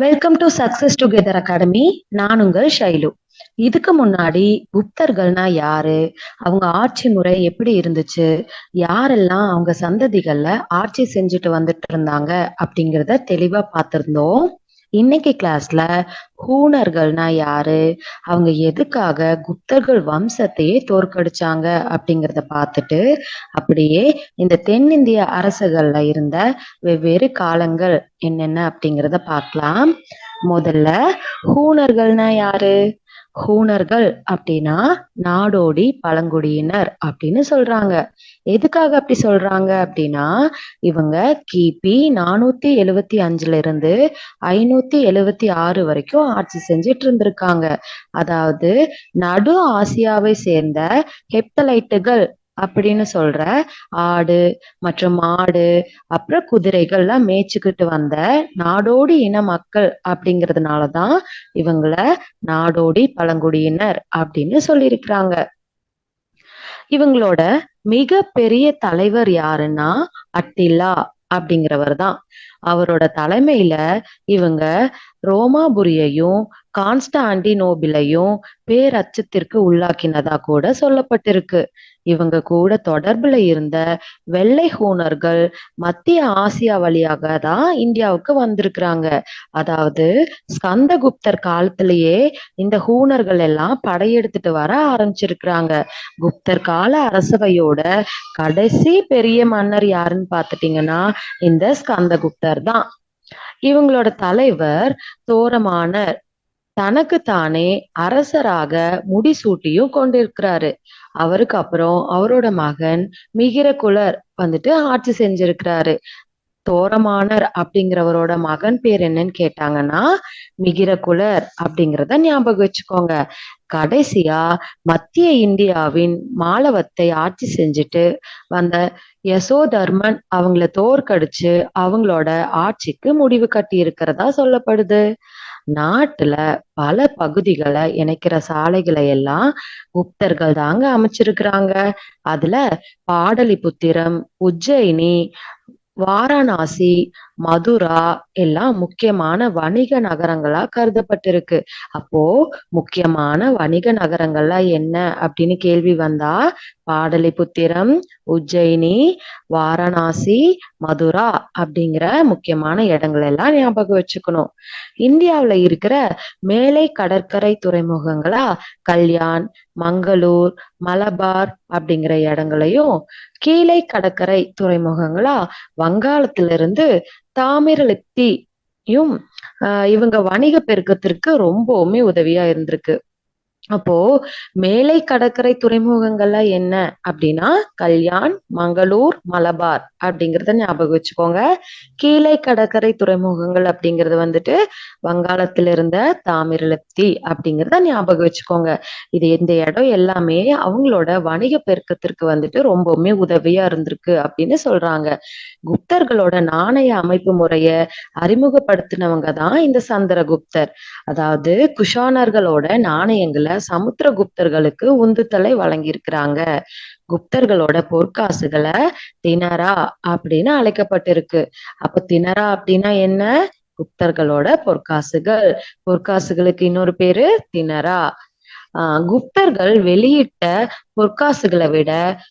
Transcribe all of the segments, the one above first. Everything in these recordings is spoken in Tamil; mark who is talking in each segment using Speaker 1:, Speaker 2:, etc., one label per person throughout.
Speaker 1: Welcome to success together academy நான் உங்கள் ஷைலு. இதுக்கு முன்னாடி குப்தர்கள்னா யாரு? அவங்க ஆட்சி முறை எப்படி இருந்துச்சு? யாரெல்லாம் அவங்க சந்ததிகள்ல ஆட்சி செஞ்சுட்டு வந்துட்டு இருந்தாங்க அப்படிங்கிறத தெளிவா பார்த்திருந்தோம். இன்னைக்கு கிளாஸ்ல ஹூனர்கள்னா யாரு? அவங்க எதுக்காக குப்தர்கள் வம்சத்தையே தோற்கடிச்சாங்க அப்படிங்கிறத பார்த்துட்டு அப்படியே இந்த தென்னிந்திய அரசுகள்ல இருந்த வெவ்வேறு காலங்கள் என்னென்ன அப்படிங்கிறத பார்க்கலாம். முதல்ல ஹூனர்கள்னா யாரு? ஹூனர்கள் அப்படின்னா நாடோடி பழங்குடியினர் அப்படின்னு சொல்றாங்க. எதுக்காக அப்படி சொல்றாங்க அப்படின்னா இவங்க கிபி நானூத்தி எழுவத்தி அஞ்சுல இருந்து ஐநூத்தி எழுவத்தி ஆறு வரைக்கும் ஆட்சி செஞ்சிட்டு இருந்திருக்காங்க. அதாவது நடு ஆசியாவை சேர்ந்த ஹெப்தலைட்டுகள் அப்படின்னு சொல்ற ஆடு மற்றும் மாடு அப்புறம் குதிரைகள்லாம் மேய்ச்சிக்கிட்டு வந்த நாடோடி இன மக்கள் அப்படிங்கிறதுனாலதான் இவங்கள நாடோடி பழங்குடியினர் அப்படின்னு சொல்லியிருக்கிறாங்க. இவங்களோட மிக பெரிய தலைவர் யாருன்னா அட்டில்லா அப்படிங்கிறவர் தான் அவரோட தலைமையில இவங்க ரோமாபுரியையும் கான்ஸ்டாண்டினோபிளையும் பேரச்சத்திற்கு உள்ளாக்கினதா கூட சொல்லப்பட்டிருக்கு. இவங்க கூட தொடர்புல இருந்த வெள்ளை ஹூனர்கள் மத்திய ஆசியா வழியாக தான் இந்தியாவுக்கு வந்திருக்கிறாங்க. அதாவது ஸ்கந்தகுப்தர் காலத்திலேயே இந்த ஹூனர்கள் எல்லாம் படையெடுத்துட்டு வர ஆரம்பிச்சிருக்கிறாங்க. குப்தர் கால அரசவையோட கடைசி பெரிய மன்னர் யாருன்னு பாத்துட்டீங்கன்னா இந்த ஸ்கந்தகுப்தர் தான். இவங்களோட தலைவர் தோரமானர் தனக்கு தானே அரசராக முடிசூட்டியும் கொண்டிருக்கிறாரு. அவருக்கு அப்புறம் அவரோட மகன் மிகிரகுலர் வந்துட்டு ஆட்சி செஞ்சிருக்கிறாரு. தோரமானர் அப்படிங்கிறவரோட மகன் பேர் என்னன்னு கேட்டாங்கன்னா மிகிரகுலர் அப்படிங்கிறத ஞாபகம் வச்சுக்கோங்க. கடைசியா மத்திய இந்தியாவின் மாலவத்தை ஆட்சி செஞ்சுட்டு வந்த யசோதர்மன் அவங்கள தோற்கடிச்சு அவங்களோட ஆட்சிக்கு முடிவு கட்டி இருக்கிறதா சொல்லப்படுது. நாட்டுல பல பகுதிகளை இணைக்கிற சாலைகளை எல்லாம் குப்தர்கள் தாங்க அமைச்சிருக்கிறாங்க. அதுல பாடலிபுத்திரம் உஜ்ஜயினி வாரணாசி மதுரா எல்லாம் முக்கியமான வணிக நகரங்களா கருதப்பட்டிருக்கு. அப்போ முக்கியமான வணிக நகரங்கள்லாம் என்ன அப்படின்னு கேள்வி வந்தா பாடலிபுத்திரம் உஜ்ஜயினி வாரணாசி மதுரா அப்படிங்கிற முக்கியமான இடங்கள் எல்லாம் ஞாபகம் வச்சுக்கணும். இந்தியாவுல இருக்கிற மேலை கடற்கரை துறைமுகங்களா கல்யாண் மங்களூர் மலபார் அப்படிங்கிற இடங்களையும் கீழே கடற்கரை துறைமுகங்களா வங்காளத்திலிருந்து தாமிரலிப்தியும் ஆஹ் இவங்க வணிக பெருக்கத்திற்கு ரொம்பவுமே உதவியா இருந்திருக்கு. அப்போ மேலை கடற்கரை துறைமுகங்கள்ல என்ன அப்படின்னா கல்யாண் மங்களூர் மலபார் அப்படிங்கிறத ஞாபகம் வச்சுக்கோங்க. கீழே கடற்கரை துறைமுகங்கள் அப்படிங்கிறது வந்துட்டு வங்காளத்துல இருந்த தாமிரலப்தி அப்படிங்கிறத ஞாபகம் வச்சுக்கோங்க. இது இந்த இடம் எல்லாமே அவங்களோட வணிக பெருக்கத்திற்கு வந்துட்டு ரொம்பவுமே உதவியா இருந்திருக்கு அப்படின்னு சொல்றாங்க. குப்தர்களோட நாணய அமைப்பு முறைய அறிமுகப்படுத்தினவங்க தான் இந்த சந்திரகுப்தர். அதாவது குஷானர்களோட நாணயங்களை சமுத்திரகுப்தர்களுக்கு உந்துதலை வழங்கியிருக்கிறாங்க. குப்தர்களோட பொற்காசுகளை தினரா அப்படின்னு அழைக்கப்பட்டிருக்கு. அப்ப தினரா அப்படின்னா என்ன? குப்தர்களோட பொற்காசுகள். பொற்காசுகளுக்கு இன்னொரு பேரு தினரா குப்தர்கள் வெளியிட்ட பொற்காசுகளை விட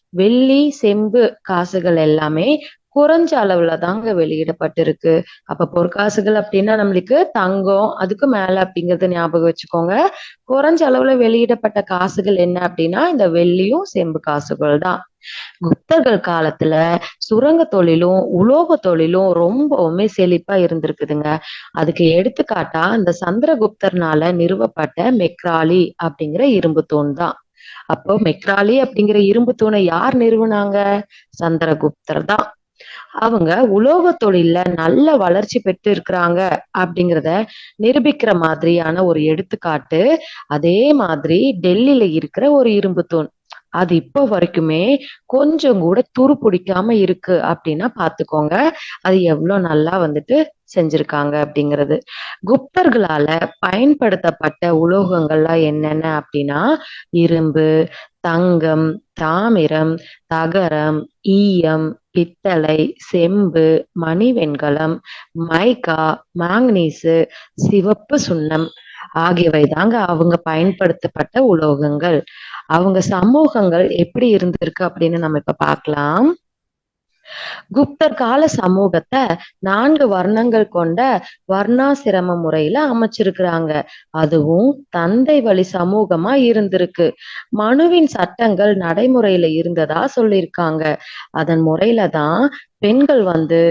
Speaker 1: வெள்ளி செம்பு காசுகள் எல்லாமே குறைஞ்ச அளவுல தாங்க வெளியிடப்பட்டிருக்கு. அப்ப பொற்காசுகள் அப்படின்னா நம்மளுக்கு தங்கம் அதுக்கு மேல அப்படிங்கறத ஞாபகம் வச்சுக்கோங்க. குறைஞ்ச அளவுல வெளியிடப்பட்ட காசுகள் என்ன அப்படின்னா இந்த வெள்ளியும் செம்பு காசுகள் தான். குப்தர்கள் காலத்துல சுரங்க தொழிலும் உலோக தொழிலும் ரொம்பவுமே செழிப்பா இருந்திருக்குதுங்க. அதுக்கு எடுத்துக்காட்டா இந்த சந்திரகுப்தர்னால நிறுவப்பட்ட மெக்ராலி அப்படிங்கிற இரும்பு தூண் தான். அப்போ மெக்ராலி அப்படிங்கிற இரும்பு தூணை யார் நிறுவனாங்க? சந்திரகுப்தர் தான். அவங்க உலோக தொழில்ல நல்ல வளர்ச்சி பெற்று இருக்கிறாங்க அப்படிங்கிறத நிரூபிக்கிற மாதிரியான ஒரு எடுத்துக்காட்டு. அதே மாதிரி டெல்லியில இருக்கிற ஒரு இரும்பு தூண். அது இப்போ வரைக்குமே கொஞ்சம் கூட துரு பிடிக்காம இருக்கு அப்படின்னா பாத்துக்கோங்க. அது எவ்வளவு நல்லா வந்துட்டு செஞ்சிருக்காங்க அப்படிங்கிறது. குப்தர்களால பயன்படுத்தப்பட்ட உலோகங்கள்லாம் என்னென்ன அப்படின்னா இரும்பு தங்கம் தாமிரம் தகரம் ஈயம் பித்தளை செம்பு மணிவெண்கலம் மைக்கா மாங்கனீசு சிவப்பு சுண்ணம் ஆகியவை தாங்க அவங்க பயன்படுத்தப்பட்ட உலோகங்கள். அவங்க சமூகங்கள் எப்படி இருந்திருக்கு அப்படின்னு நம்ம இப்ப பார்க்கலாம். குப்தர் கால சமூகத்தை நான்கு வர்ணங்கள் கொண்ட வர்ணாசிரம முறையில அமைச்சிருக்கிறாங்க. அதுவும் தந்தை வழி சமூகமா இருந்திருக்கு. மனுவின் சட்டங்கள் நடைமுறையில இருந்ததா சொல்லியிருக்காங்க. அதன் முறையில தான் பெண்கள் வந்து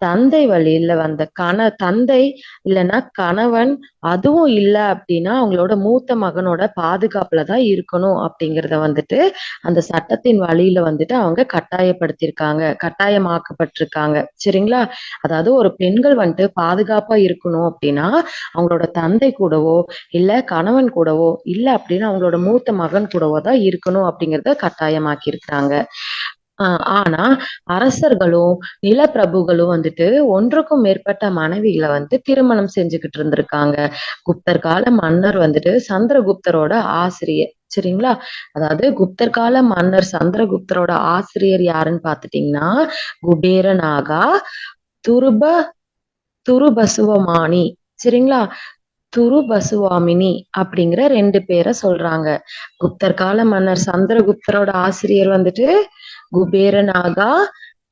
Speaker 1: தந்தை வழியில வந்த கண தந்தை இல்லைன்னா கணவன் அதுவும் இல்லை அப்படின்னா அவங்களோட மூத்த மகனோட பாதுகாப்புல தான் இருக்கணும் அப்படிங்கிறத வந்துட்டு அந்த சட்டத்தின் வழியில வந்துட்டு அவங்க கட்டாயப்படுத்தியிருக்காங்க கட்டாயமாக்கப்பட்டிருக்காங்க. சரிங்களா? அதாவது ஒரு பெண்கள் வந்துட்டு பாதுகாப்பா இருக்கணும் அப்படின்னா அவங்களோட தந்தை கூடவோ இல்ல கணவன் கூடவோ இல்ல அப்படின்னா அவங்களோட மூத்த மகன் கூடவோ தான் இருக்கணும் அப்படிங்கிறத கட்டாயமாக்கி இருக்கிறாங்க ஆனா அரசர்களும் நிலப்பிரபுகளும் வந்துட்டு ஒன்றுக்கும் மேற்பட்ட மனைவிகளை வந்து திருமணம் செஞ்சுக்கிட்டு இருந்திருக்காங்க. குப்தர் கால மன்னர் வந்துட்டு சந்திரகுப்தரோட ஆசிரியர் சரிங்களா? அதாவது குப்தர் கால மன்னர் சந்திரகுப்தரோட ஆசிரியர் யாருன்னு பாத்துட்டீங்கன்னா குபேரநாகா துருப துருபசுவமானி சரிங்களா? துருபசுவாமினி அப்படிங்கிற ரெண்டு பேரை சொல்றாங்க. குப்தர் கால மன்னர் சந்திரகுப்தரோட ஆசிரியர் வந்துட்டு குபேரநாகா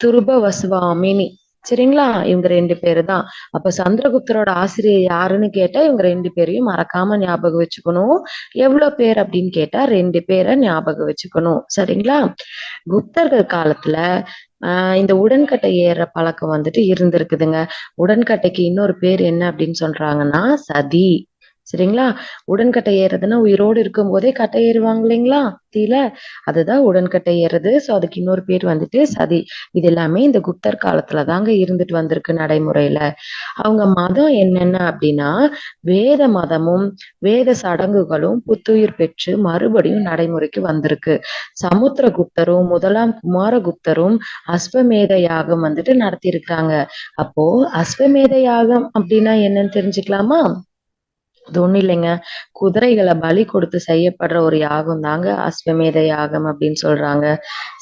Speaker 1: துருபவசுவாமினி. சரிங்களா? இவங்க ரெண்டு பேரு தான் அப்ப சந்திரகுப்தரோட ஆசிரியர் யாருன்னு கேட்டா இவங்க ரெண்டு பேரையும் மறக்காம ஞாபகம் வச்சுக்கணும். எவ்வளவு பேர் அப்படின்னு கேட்டா ரெண்டு பேரை ஞாபகம் வச்சுக்கணும். சரிங்களா? குப்தர்கள் காலத்துல ஆஹ் இந்த உடன்கட்டை ஏறுற பழக்கம் வந்துட்டு இருந்திருக்குதுங்க. உடன்கட்டைக்கு இன்னொரு பேர் என்ன அப்படின்னு சொல்றாங்கன்னா சதி. சரிங்களா? உடன்கட்டை ஏறுறதுன்னா உயிரோடு இருக்கும் போதே கட்டை ஏறுவாங்க இல்லைங்களா? தீல. அதுதான் உடன்கட்டை ஏறுறது. சோ அதுக்கு இன்னொரு பேர் வந்துட்டு சதி. இது எல்லாமே இந்த குப்தர் காலத்துல தாங்க இருந்துட்டு வந்திருக்கு நடைமுறையில. அவங்க மதம் என்னென்ன அப்படின்னா வேத மதமும் வேத சடங்குகளும் புத்துயிர் பெற்று மறுபடியும் நடைமுறைக்கு வந்திருக்கு. சமுத்திரகுப்தரும் முதலாம் குமாரகுப்தரும் அஸ்வமேத யாகம் வந்துட்டு நடத்தி இருக்காங்க அப்போ அஸ்வமேத யாகம் அப்படின்னா என்னன்னு தெரிஞ்சுக்கலாமா? அது ஒண்ணும் இல்லைங்க. குதிரைகளை பலி கொடுத்து செய்யப்படுற ஒரு யாகம் தாங்க அஸ்வமேத யாகம் அப்படின்னு சொல்றாங்க.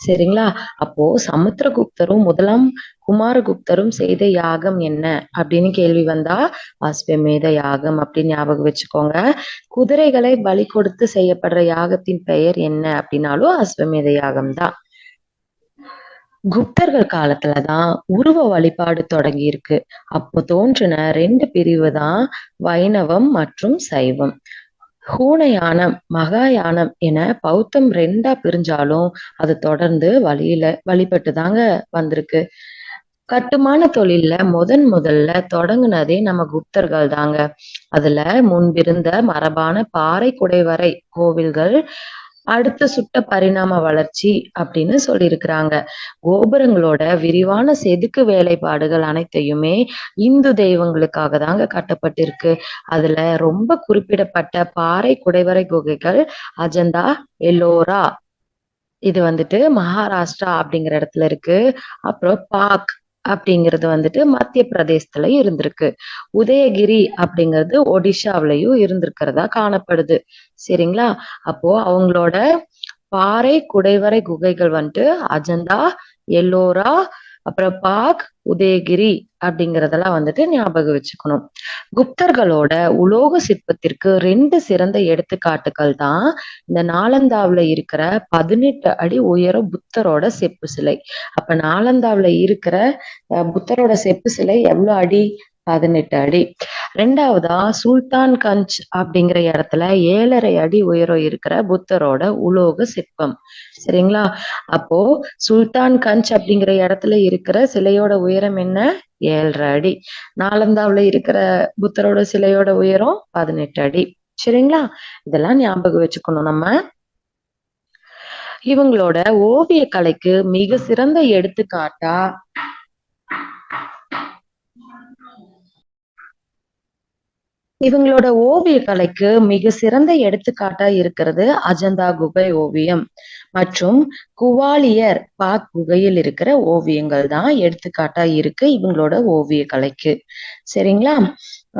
Speaker 1: சரிங்களா? அப்போ சமுத்திரகுப்தரும் முதலாம் குமாரகுப்தரும் செய்த யாகம் என்ன அப்படின்னு கேள்வி வந்தா அஸ்வமேத யாகம் அப்படின்னு ஞாபகம் வச்சுக்கோங்க. குதிரைகளை பலி கொடுத்து செய்யப்படுற யாகத்தின் பெயர் என்ன அப்படின்னாலும் அஸ்வமேத யாகம் தான் குப்தர்கள் காலத்துலதான் உருவ வழிபாடு தொடங்கி இருக்கு. அப்போ தோன்றின ரெண்டு பிரிவு தான் வைணவம் மற்றும் சைவம். ஹூனயானம் மகாயானம் என பௌத்தம் ரெண்டா பிரிஞ்சாலும் அது தொடர்ந்து வழியில வழிபட்டு தாங்க வந்திருக்கு. கட்டுமான தொழில்ல முதன் முதல்ல தொடங்குனதே நம்ம குப்தர்கள் தாங்க. அதுல முன்பிருந்த மரபான பாறை குடைவரை கோவில்கள் அடுத்த சுட்ட பரிணாம வளர்ச்சி அப்படின்னு சொல்லியிருக்கிறாங்க. கோபுரங்களோட விரிவான செதுக்கு வேலைப்பாடுகள் அனைத்தையுமே இந்து தெய்வங்களுக்காக தாங்க கட்டப்பட்டிருக்கு. அதுல ரொம்ப குறிப்பிடப்பட்ட பாறை குடைவரை குகைகள் அஜந்தா எல்லோரா. இது வந்துட்டு மகாராஷ்டிரா அப்படிங்கிற இடத்துல இருக்கு. அப்புறம் பாக் அப்படிங்கிறது வந்துட்டு மத்திய பிரதேசத்துல இருந்திருக்கு. உதயகிரி அப்படிங்கிறது ஒடிஷாவிலையும் இருந்திருக்கிறதா காணப்படுது. சரிங்களா? அப்போ அவங்களோட பாறை குடைவரை குகைகள் வந்துட்டு அஜந்தா எல்லோரா அப்புறம் பாக் உதயகிரி அப்படிங்கறதெல்லாம் வந்துட்டு ஞாபகம் வச்சுக்கணும். குப்தர்களோட உலோக சிற்பத்திற்கு ரெண்டு சிறந்த எடுத்துக்காட்டுகள் தான் இந்த நாலந்தாவுல இருக்கிற பதினெட்டு அடி உயர புத்தரோட செப்பு சிலை. அப்ப நாலந்தாவுல இருக்கிற புத்தரோட செப்பு சிலை எவ்வளவு அடி? பதினெட்டு அடி. ரெண்டாவதா சுல்தான் கஞ்ச் அப்படிங்கிற இடத்துல ஏழரை அடி உயரம் இருக்கிற புத்தரோட உலோக சிற்பம். சரிங்களா? அப்போ சுல்தான் கஞ்ச் அப்படிங்கிற இடத்துல இருக்கிற சிலையோட உயரம் என்ன? ஏழரை அடி. நாலந்தாவுல இருக்கிற புத்தரோட சிலையோட உயரம் பதினெட்டு அடி. சரிங்களா? இதெல்லாம் ஞாபகம் வச்சுக்கணும் நம்ம. இவங்களோட ஓவிய கலைக்கு மிக சிறந்த எடுத்துக்காட்டா இவங்களோட ஓவிய கலைக்கு மிக சிறந்த எடுத்துக்காட்டா இருக்கிறது அஜந்தா குகை ஓவியம். மற்றும் குவாலியர் பாக் குகையில் இருக்கிற ஓவியங்கள் தான் எடுத்துக்காட்டா இருக்கு இவங்களோட ஓவிய கலைக்கு சரிங்களா?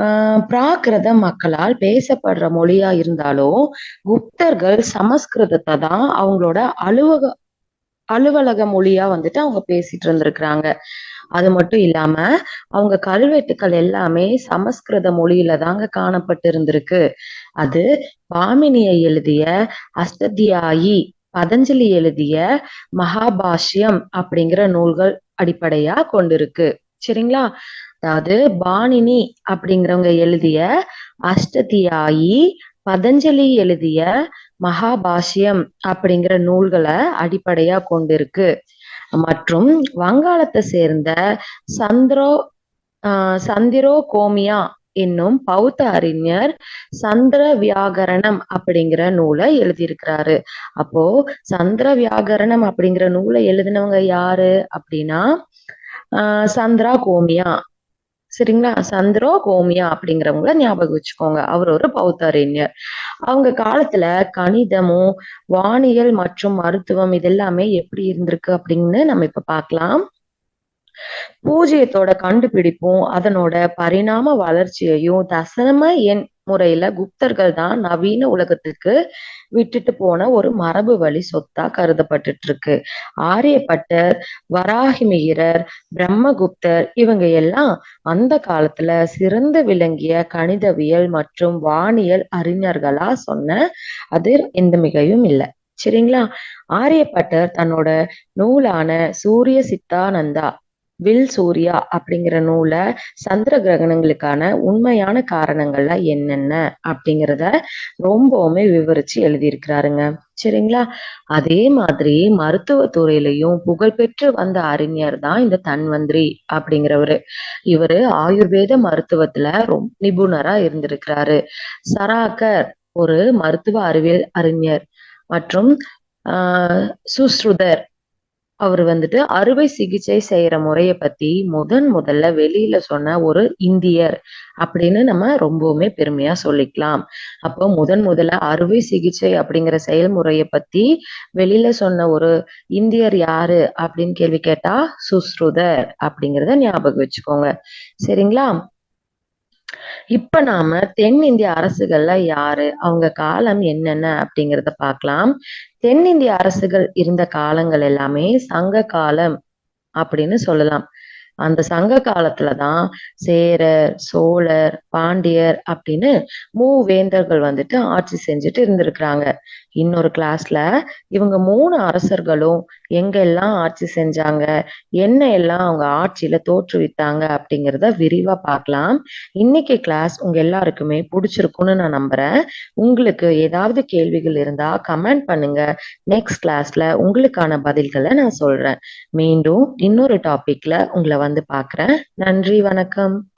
Speaker 1: ஆஹ் பிராகிருத மக்களால் பேசப்படுற மொழியா இருந்தாலும் குப்தர்கள் சமஸ்கிருதத்தை தான் அவங்களோட அலுவக அலுவலக மொழியா வந்துட்டு அவங்க பேசிட்டு இருந்திருக்கிறாங்க. அது மட்டும் இல்லாம அவங்க கல்வெட்டுக்கள் எல்லாமே சமஸ்கிருத மொழியில தாங்க காணப்பட்டு இருந்திருக்கு அது பாமினியை எழுதிய அஸ்ததியாயி பதஞ்சலி எழுதிய மகாபாஷ்யம் அப்படிங்கிற நூல்கள் அடிப்படையா கொண்டிருக்கு. சரிங்களா? அதாவது பாணினி அப்படிங்கிறவங்க எழுதிய அஷ்டதியாயி பதஞ்சலி எழுதிய மகாபாஷ்யம் அப்படிங்கிற நூல்களை அடிப்படையா கொண்டிருக்கு. மற்றும் வங்காளத்தை சேர்ந்த சந்திரோ ஆஹ் சந்திரோ கோமியா என்னும் பௌத்த அறிஞர் சந்திர வியாகரணம் அப்படிங்கிற நூலை எழுதியிருக்கிறாரு. அப்போ சந்திர வியாகரணம் அப்படிங்கிற நூலை எழுதினவங்க யாரு அப்படின்னா ஆஹ் சந்திரா கோமியா சரிங்களா? சந்திரோ கோமியா அப்படிங்கிறவங்கள ஞாபகம் வச்சுக்கோங்க. அவர் ஒரு பௌத்த அறிஞர் அவங்க காலத்துல கணிதமும் வானியல் மற்றும் மருத்துவம் இதெல்லாமே எப்படி இருந்திருக்கு அப்படின்னு நம்ம இப்ப பார்க்கலாம். பூஜ்ஜியத்தோட கண்டுபிடிப்பும் அதனோட பரிணாம வளர்ச்சியையும் தசம எண் முறையில குப்தர்கள் தான் நவீன உலகத்துக்கு விட்டுட்டு போன ஒரு மரபு வழி சொத்தா கருதப்பட்டுட்டு இருக்கு ஆரியப்பட்டர் வராகிமிகிரர் பிரம்மகுப்தர் இவங்க எல்லாம் அந்த காலத்துல சிறந்து விளங்கிய கணிதவியல் மற்றும் வானியல் அறிஞர்களா சொன்ன அது எந்த மிகையும் இல்லை. சரிங்களா? ஆரியப்பட்டர் தன்னோட நூலான சூரிய சித்தானந்தா வில் சூர்யா அப்படிங்கிற நூலை சந்திர கிரகணங்களுக்கான உண்மையான காரணங்கள்ல என்னென்ன அப்படிங்கிறத ரொம்பவுமே விவரிச்சு எழுதியிருக்கிறாருங்க. சரிங்களா? அதே மாதிரி மருத்துவ துறையிலையும் புகழ்பெற்று வந்த அறிஞர் தான் இந்த தன்வந்திரி அப்படிங்கிறவரு. இவரு ஆயுர்வேத மருத்துவத்துல ரொம்ப நிபுணரா இருந்திருக்கிறாரு. சராக்கர் ஒரு மருத்துவ அறிவியல் அறிஞர் மற்றும் ஆஹ் சுஸ்ருதர் அவர் வந்துட்டு அறுவை சிகிச்சை செய்யற முறைய பத்தி முதன் முதல்ல வெளியில சொன்ன ஒரு இந்தியர் அப்படின்னு நம்ம ரொம்பவுமே பெருமையா சொல்லிக்கலாம். அப்போ முதன் முதல்ல அறுவை சிகிச்சை அப்படிங்கிற செயல்முறைய பத்தி வெளியில சொன்ன ஒரு இந்தியர் யாரு அப்படின்னு கேள்வி கேட்டா சுஸ்ருதர் அப்படிங்கிறத ஞாபகம் வச்சுக்கோங்க. சரிங்களா? இப்ப நாம தென்னிந்திய அரசுகள்ல யாரு? அவங்க காலம் என்னென்ன அப்படிங்கிறத பார்க்கலாம். தென்னிந்திய அரசுகள் இருந்த காலங்கள் எல்லாமே சங்க காலம் அப்படின்னு சொல்லலாம். அந்த சங்க காலத்துலதான் சேரர் சோழர் பாண்டியர் அப்படின்னு மூவேந்தர்கள் வந்துட்டு ஆட்சி செஞ்சுட்டு இருந்திருக்கிறாங்க. இன்னொரு கிளாஸ்ல இவங்க மூணு அரசர்களும் எங்கெல்லாம் ஆட்சி செஞ்சாங்க என்ன எல்லாம் அவங்க ஆட்சியில தோற்றுவித்தாங்க அப்படிங்கிறத விரிவா பார்க்கலாம். இன்னைக்கு கிளாஸ் உங்க எல்லாருக்குமே பிடிச்சிருக்கும்னு நான் நம்புறேன். உங்களுக்கு ஏதாவது கேள்விகள் இருந்தா கமெண்ட் பண்ணுங்க. நெக்ஸ்ட் கிளாஸ்ல உங்களுக்கான பதில்களை நான் சொல்றேன். மீண்டும் இன்னொரு டாபிக்ல உங்களை வந்து பார்க்குறேன். நன்றி வணக்கம்.